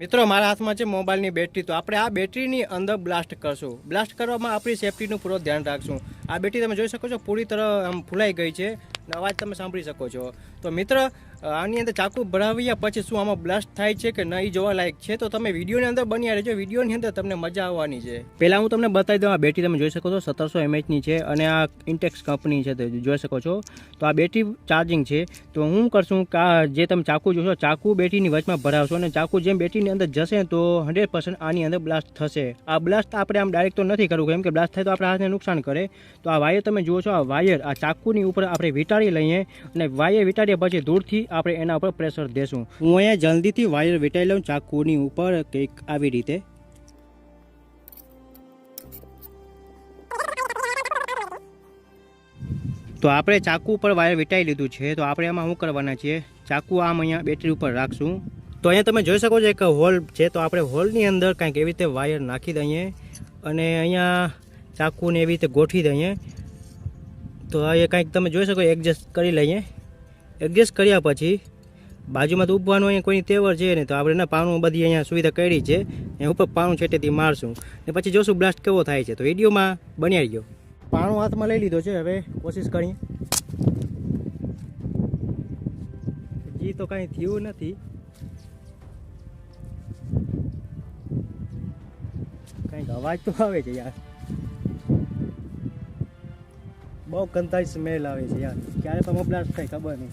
મિત્રો, મારા હાથમાં છે મોબાઈલની બેટરી. તો આપણે આ બેટરીની અંદર બ્લાસ્ટ કરશું. બ્લાસ્ટ કરવામાં આપણી સેફટીનું પૂરો ધ્યાન રાખશું. આ બેટરી તમે જોઈ શકો છો, પૂરી તરહ આમ ફૂલાઈ ગઈ છે. અવાજ તમે સાંભળી શકો છો. તો મિત્ર, આની અંદર ચાકુ ભરાવ્યા પછી શું આમાં બ્લાસ્ટ થાય છે કે નહીં જોવા લાયક છે? તો તમે વિડીયોની અંદર બન્યા રહેજો. વિડીયોની અંદર તમને મજા આવવાની છે. પહેલાં હું તમને બતાવી દઉં, આ બેટરી તમે જોઈ શકો છો, સત્તરસો એમએચની છે અને આ ઇન્ટેક્સ કંપની છે તે જોઈ શકો છો. તો આ બેટરી ચાર્જિંગ છે. તો હું કરશું કે આ જે તમે ચાકુ જોશો, ચાકુ બેટરીની વચમાં ભરાવશો અને ચાકુ જેમ બેટરીની અંદર જશે તો હંડ્રેડ પર્સન્ટ આની અંદર બ્લાસ્ટ થશે. આ બ્લાસ્ટ આપણે આમ ડાયરેક્ટ તો નથી કરવું, કેમ કે બ્લાસ્ટ થાય તો આપણા હાથને નુકસાન કરે. તો આ વાયર તમે જુઓ છો, આ વાયર આ ચાકુની ઉપર આપણે વીંટાળી લઈએ અને વાયર વીંટાળ્યા પછી દૂરથી આપણે એના ઉપર પ્રેશર દેશું. હું અહીંયા જલ્દીથી વાયર વીંટાળી લઉં, ચાકુની ઉપર કંઈક આવી રીતે. તો આપણે ચાકુ ઉપર વાયર વીંટાઈ લીધું છે, તો આપણે એમાં શું કરવાના છીએ? ચાકુ આમ અહીંયા બેટરી ઉપર રાખશું. તો અહીંયા તમે જોઈ શકો છો એક હોલ છે, તો આપણે હોલની અંદર કંઈક એવી રીતે વાયર નાખી દઈએ અને અહીંયા ચાકુને એવી રીતે ગોઠવી દઈએ. તો એ કંઈક તમે જોઈ શકો એડજસ્ટ કરી લઈએ. એડજસ્ટ કર્યા પછી બાજુમાં તો ઉભવાનું અહીંયા કોઈની તેવર છે ને તો આપણે એના પાણું બધી અહીંયા સુવિધા કરી છે એ ઉપર પાણું છેટેથી મારશું. ને પછી જોશું બ્લાસ્ટ કેવો થાય છે. તો વિડીયોમાં બન્યા ગયો પાણું હાથમાં લઈ લીધો છે, હવે કોશિશ કરીએ. જી, તો કાંઈ થયું નથી. કંઈક અવાજ તો આવે છે યાર. બહુ કંતાઈ સ્મેલ આવે છે યાર. ક્યારે તમે બ્લાસ્ટ થાય, ખબર નહીં.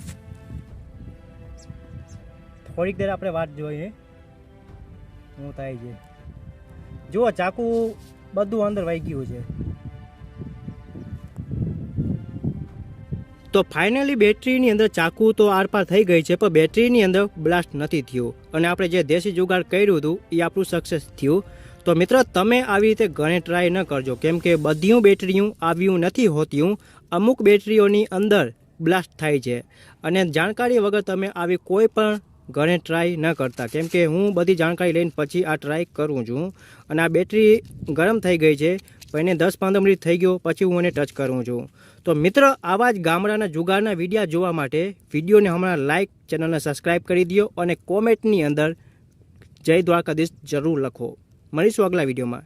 થોડીક દેર આપણે વાત જોઈએ. શું થાય છે. જુઓ, ચાકુ બધું અંદર વાઈ ગયું છે. તો ફાઇનલી બેટરીની અંદર ચાકુ તો આરપાર થઈ ગઈ છે, પણ બેટરીની અંદર બ્લાસ્ટ નથી થયું. અને આપણે જે દેશી જુગાડ કર્યું હતું, એ આપણું સક્સેસ થયું. તો મિત્રો, તમે આવી રીતે ઘણે ટ્રાય ન કરજો. કેમ કે બધી બેટરીઓ આવ્યું નથી હોતું અમુક બેટરીઓની અંદર બ્લાસ્ટ થાય છે. અને જાણકારી વગર તમે આવી કોઈ પણ ઘણે ટ્રાય ન કરતા. કેમ કે હું બધી જાણકારી લઈને પછી આ ટ્રાય કરું છું. અને આ બેટરી ગરમ થઈ ગઈ છે. એને દસ પંદર મિનિટ થઈ ગયો, પછી હું એને ટચ કરું છું. તો મિત્ર, આવા જ ગામડાના જુગારના વિડીયા જોવા માટે વિડીયોને હમણાં લાઇક ચેનલને સબસ્ક્રાઈબ કરી દો અને કોમેન્ટની અંદર જય દ્વારકાધીશ જરૂર લખો. મળીશું આગલા વિડીયોમાં.